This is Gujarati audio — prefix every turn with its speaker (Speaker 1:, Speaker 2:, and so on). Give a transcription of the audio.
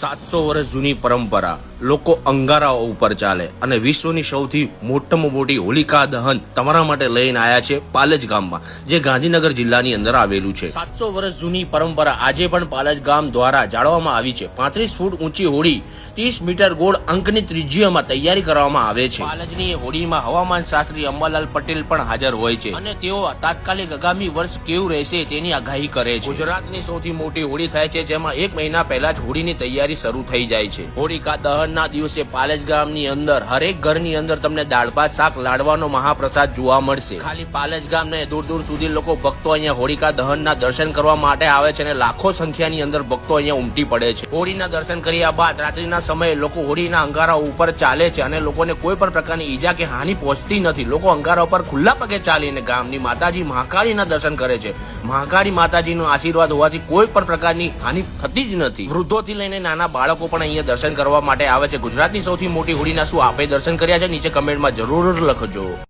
Speaker 1: સાતસો વર્ષ જૂની પરંપરા. લોકો અંગારાઓ ઉપર ચાલે અને વિશ્વની સૌથી મોટામાં મોટી હોલિકા દહન તમારા માટે લઈને આવ્યા છે પાલજ ગામમાં, જે ગાંધીનગર જિલ્લાની અંદર આવેલું છે. સાતસો વર્ષ જૂની પરંપરા આજે પણ પાલજ ગામ દ્વારા જાળવવામાં આવી છે. પાંત્રીસ ફૂટ ઊંચી હોડી, ત્રીસ મીટર ગોળ અંકની ત્રિજ્યામાં તૈયારી કરવામાં આવે છે. પાલજની હોળીમાં હવામાન શાસ્ત્રી અંબાલાલ પટેલ પણ હાજર હોય છે અને તેઓ તાત્કાલિક આગામી વર્ષ કેવું રહેશે તેની આગાહી કરે છે. ગુજરાતની સૌથી મોટી હોળી થાય છે, જેમાં એક મહિના પહેલા જ હોળીની તૈયારી શરૂ થઈ જાય છે. હોળિકા દહનના દિવસે પાલજ ગામની અંદર, હરેક ઘરની અંદર તમને દાળ ભાત, શાક, લાડવાનો મહાપ્રસાદ જોવા મળશે. ખાલી પાલેજ ગામ ને દૂર દૂર સુધી લોકો ભક્તો અહીંયા હોળિકા દહનના દર્શન કરવા માટે આવે છે અને લાખો સંખ્યાની અંદર ભક્તો અહીંયા ઉમટી પડે છે. હોળીના દર્શન કર્યા બાદ રાત્રિના સમયે લોકો હોળીના અંગારા ઉપર ચાલે છે અને લોકોને કોઈ પણ પ્રકારની ઈજા કે હાનિ પહોંચતી નથી. લોકો અંગારા ઉપર ખુલ્લા પગે ચાલીને ગામની માતાજી મહાકાળીના દર્શન કરે છે. મહાકાળી માતાજીનો આશીર્વાદ હોવાથી કોઈ પણ પ્રકારની હાનિ થતી જ નથી. વૃદ્ધોથી લઈને નાના બાળકો પણ અહીંયા દર્શન કરવા માટે આવે છે. ગુજરાતની સૌથી મોટી હોળીના શું આપે? દર્શન કર્યા છે? નીચે કમેન્ટમાં જરૂર લખજો.